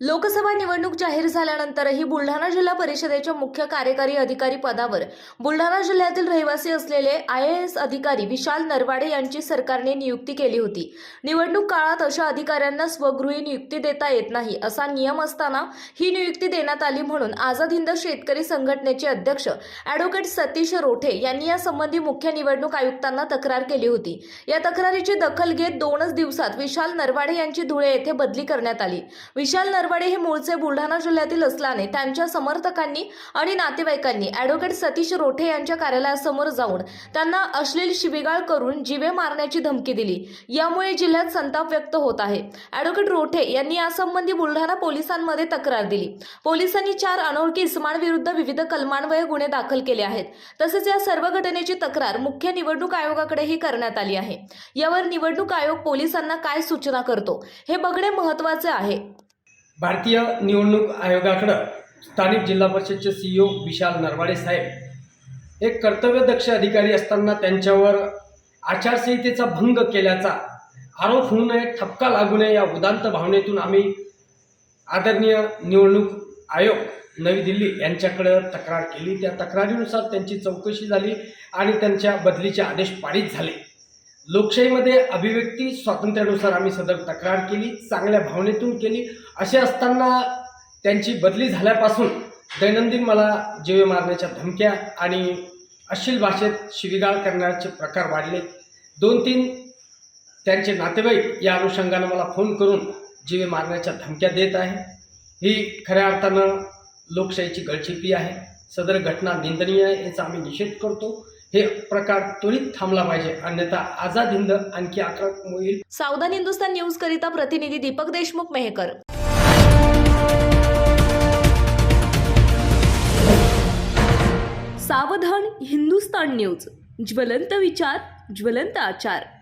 लोकसभा निवडणूक जाहीर झाल्यानंतरही बुलढाणा जिल्हा परिषदेच्या मुख्य कार्यकारी अधिकारी पदावर बुलढाणा जिल्ह्यातील रहिवासी असलेले आय ए एस अधिकारी विशाल नरवाडे यांची सरकारने नियुक्ती केली होती. निवडणूक काळात अशा अधिकाऱ्यांना स्वगृही नियुक्ती देता येत नाही असा नियम असताना ही नियुक्ती देण्यात आली म्हणून आझाद हिंद शेतकरी संघटनेचे अध्यक्ष अॅडव्होकेट सतीश रोठे यांनी यासंबंधी मुख्य निवडणूक आयुक्तांना तक्रार केली होती. या तक्रारीची दखल घेत दोनच दिवसात विशाल नरवाडे यांची धुळे येथे बदली करण्यात आली. विशाल नरवाडे हे मूळचे बुलढाणा जिल्ह्यातील असल्याने त्यांच्या समर्थकांनी आणि नातेवाईकांनी ॲडव्होकेट सतीश रोठे यांच्या कार्यालयासमोर जाऊन त्यांना अश्लील शिबिगाळ करून जीवे मारण्याची धमकी दिली. यामुळे जिल्ह्यात संताप व्यक्त होत आहे. ॲडव्होकेट रोठे यांनी यासंबंधी बुलढाणा पोलिसांमध्ये तक्रार दिली. पोलिसांनी चार अनोळखी इसमांविरुद्ध विविध कलमान्वये गुन्हे दाखल केले आहेत. तसेच या सर्व घटनेची तक्रार मुख्य निवडणूक आयोगाकडेही करण्यात आली आहे. यावर निवडणूक आयोग पोलिसांना काय सूचना करतो हे बघणे महत्त्वाचे आहे. भारतीय निवडणूक आयोगाकडं स्थानिक जिल्हा परिषदचे सी विशाल नरवाडे साहेब एक कर्तव्यदक्ष अधिकारी असताना त्यांच्यावर आचारसंहितेचा भंग केल्याचा आरोप होऊ नये ठपका लागू नये या उदांत भावनेतून आम्ही आदरणीय निवडणूक आयोग नवी दिल्ली यांच्याकडं तक्रार केली. त्या तक्रारीनुसार त्यांची चौकशी झाली आणि त्यांच्या बदलीचे आदेश पारित झाले. लोकशाहीमध्ये अभिव्यक्ती स्वातंत्र्यानुसार आम्ही सदर तक्रार केली चांगल्या भावनेतून केली. असे असताना त्यांची बदली झाल्यापासून दैनंदिन मला जीवे मारण्याच्या धमक्या आणि अश्लील भाषेत शिवीगाळ करण्याचे प्रकार वाढले. दोन तीन त्यांचे नातेवाईक या अनुषंगानं मला फोन करून जीवे मारण्याच्या धमक्या देत आहे. ही खऱ्या अर्थानं लोकशाहीची गळचिपी आहे. सदर घटना निंदनीय आहे याचा आम्ही निषेध करतो. हे प्रकार त्वरित थांबला पाहिजे. अन्यथा आझाद हिंद आणखी आक्रमक होईल. सावधान हिंदुस्तान न्यूज करिता प्रतिनिधी दीपक देशमुख मेहकर. सावधान हिंदुस्तान न्यूज. ज्वलंत विचार ज्वलंत आचार.